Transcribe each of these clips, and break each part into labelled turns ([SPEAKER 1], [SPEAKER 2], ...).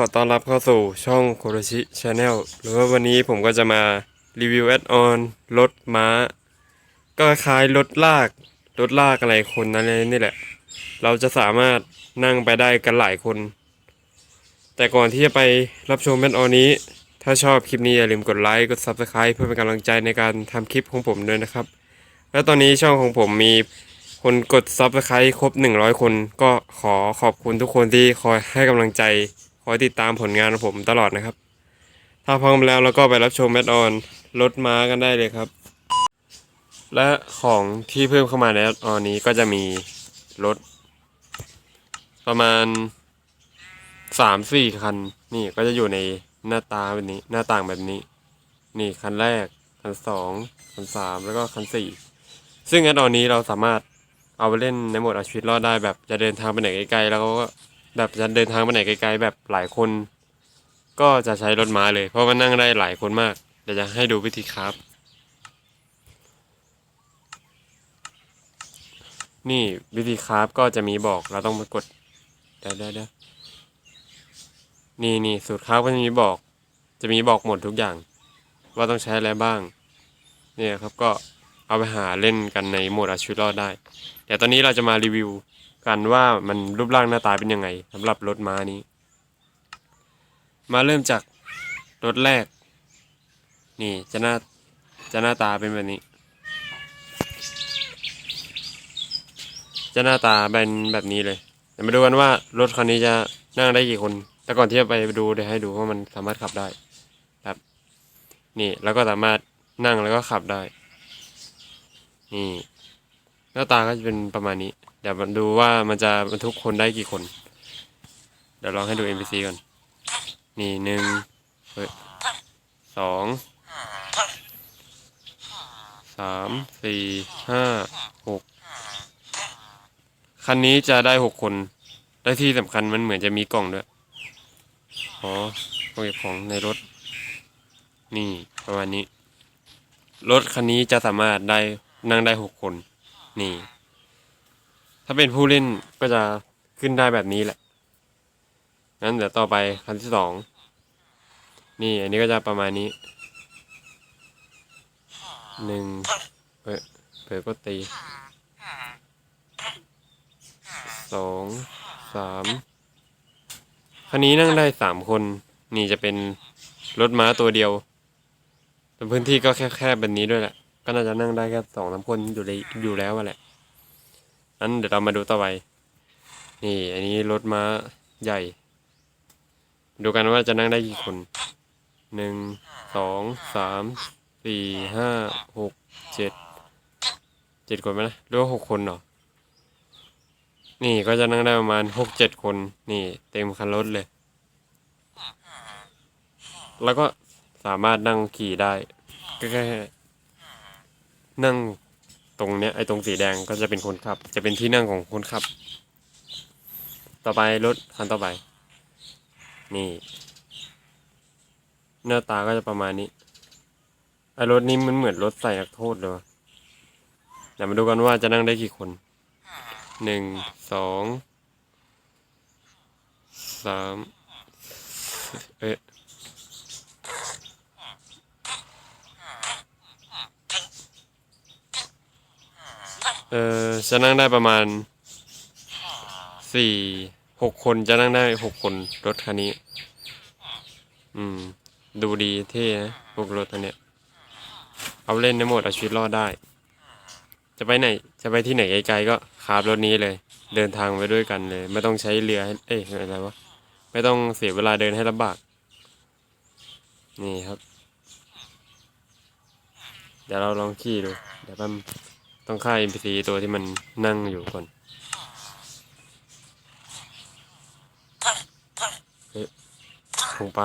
[SPEAKER 1] ขอต้อนรับเข้าสู่ช่องโคโรชิชาแนลหรือว่าวันนี้ผมก็จะมารีวิวแอดออนรถม้า ก็คล้ายรถลาก รถลากอะไรคนนั้นนี่แหละ เราจะสามารถนั่งไปได้กันหลายคน แต่ก่อนที่จะไปรับชมแอดออนนี้ ถ้าชอบคลิปนี้อย่าลืมกดไลค์ กด Subscribe เพื่อเป็นกำลังใจในการทำคลิปของผมด้วยนะครับ และตอนนี้ช่องของผมมีคนกด Subscribe ครบ 100 คน ก็ขอขอบคุณทุกคนที่คอยให้กำลังใจ คอยติดตามผลงานของผมตลอดนะครับ ถ้าพร้อมแล้วเราก็ไปรับชมแอดออนรถม้ากันได้เลยครับ และของที่เพิ่มเข้ามาในแอดออนนี้ก็จะมีรถ ประมาณสามสี่คัน นี่ก็จะอยู่ในหน้าตาแบบนี้ หน้าต่างแบบนี้ นี่คันแรก คันสองคันสามแล้วก็คันสี่ซึ่งแอดออนนี้เราสามารถเอาไปเล่นในโหมดเอาชีวิตรอดได้แบบจะเดินทางไปไหนไกลๆแล้วก็ แบบจะเดินทางไปไหนไกลๆแบบหลายคน ก็จะใช้รถม้าเลย เพราะมันนั่งได้หลายคนมากเดี๋ยวจะให้ดูวิธีครับ นี่วิธีคราฟก็จะมีบอกเราต้องมากดเดี๋ยวเดี๋ยวเดี๋ยวนี่นี่สูตรคราฟก็จะมีบอก จะมีบอกหมดทุกอย่าง ว่าต้องใช้อะไรบ้าง เนี่ยครับก็เอาไปหาเล่นกันในโหมดอาชีวิตรอดได้ เดี๋ยวตอนนี้เราจะมารีวิว กันว่ามันรูปร่างหน้าตาเป็นยังไงสำหรับรถม้านี้ มาเริ่มจากรถแรก นี่จะหน้าจะหน้าตาเป็นแบบนี้ จะหน้าตาเป็นแบบนี้เลยเดี๋ยวมาดูกันว่ารถคันนี้จะนั่งได้กี่คน แต่ก่อนที่จะไปดูเดี๋ยวให้ดูว่ามันสามารถขับได้ครับ นี่แล้วก็สามารถนั่งแล้วก็ขับได้ นี่ หน้าตาก็จะเป็นประมาณนี้ เดี๋ยวมาดูว่ามันจะบรรทุกคนได้กี่คน เดี๋ยวลองให้ดู NPC ก่อน นี่หนึ่งเฮ้ยสองสามสี่ห้าหกคันนี้จะได้หกคน ได้ที่สำคัญมันเหมือนจะมีกล่องด้วย อ๋อเก็บของในรถ นี่ประมาณนี้ รถคันนี้จะสามารถได้นั่งได้หกคน นี่ ถ้าเป็นผู้เล่นก็จะขึ้นได้แบบนี้แหละงั้นเดี๋ยวต่อไปคันที่สองนี่ อันนี้ก็จะประมาณนี้หนึ่งเอ้ยเปิดก็ตีสองสามคันนี้นั่งได้สามคน นี่จะเป็นรถม้าตัวเดียวแต่พื้นที่ก็แคบๆแบบนี้ด้วยแหละ ก็น่าจะนั่งได้แค่สองสามคนอยู่เลยอยู่แล้วอะแหละนั้นเดี๋ยวเรามาดูต่อไป นี่ อันนี้รถม้าใหญ่ ดูกันว่าจะนั่งได้กี่คนหนึ่งสองสามสี่ห้าหกเจ็ดเจ็ดคนไหมนะหรือว่าหกคนเหรอ นี่ก็จะนั่งได้ประมาณหกเจ็ดคน นี่ เต็มคันรถเลย แล้วก็สามารถนั่งขี่ได้ก็แค่ นั่งตรงเนี้ยไอ้ตรงสีแดงก็จะเป็นคนขับ จะเป็นที่นั่งของคนขับ ต่อไปรถคันต่อไป นี่ หน้าตาก็จะประมาณนี้ไอ้รถนี้มันเหมือนรถใส่นักโทษเลยวะเดี๋ยวมาดูกันว่าจะนั่งได้กี่คนหนึ่งสองสามเอ๊ะ ออจะนั่งได้ประมาณสี่หกคนจะนั่งได้หกคนรถคันนี้ อืม ดูดีเท่นะพวกรถคันเนี้ยเอาเล่นในโหมดเอาชีวิตรอดได้ จะไปไหน จะไปที่ไหนไกลๆก็ขับรถนี้เลย เดินทางไปด้วยกันเลย ไม่ต้องใช้เรือให้เอ้ยอะไรวะไม่ต้องเสียเวลาเดินให้ลำบาก นี่ครับ เดี๋ยวเราลองขี่ดู เดี๋ยวแป๊บ ต้องฆ่า NPC ตัวที่มันนั่งอยู่ก่อนเฮ้ยลงไป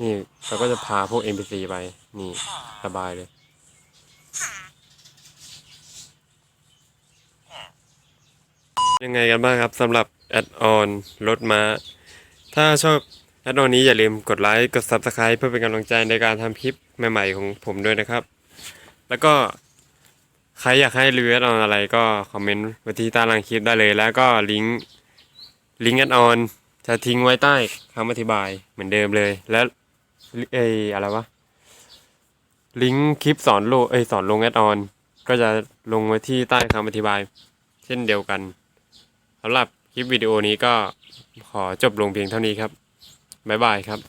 [SPEAKER 1] นี่เราก็จะพาพวก NPC ไป นี่สบายเลย ยังไงกันบ้างครับสำหรับแอดออนรถม้า ถ้าชอบแอดออนนี้อย่าลืมกดไลค์ กด Subscribe เพื่อเป็นกำลังใจในการทำคลิปใหม่ๆของผมด้วยนะครับ แล้วก็ ใครอยากให้รีวิวอออนอะไรก็คอมเมนต์ไว้ที่ใต้ล่างคลิปได้เลย แล้วก็ลิงก์ลิงก์แอดออนจะทิ้งไว้ใต้คำอธิบายเหมือนเดิมเลย แล้วเออะไรวะลิงก์คลิปสอนโลเอสอนลงแอดออนก็จะลงไว้ที่ใต้คำอธิบาย เช่นเดียวกันสำหรับคลิปวิดีโอนี้ก็ขอจบลงเพียงเท่านี้ครับบ๊ายบายครับ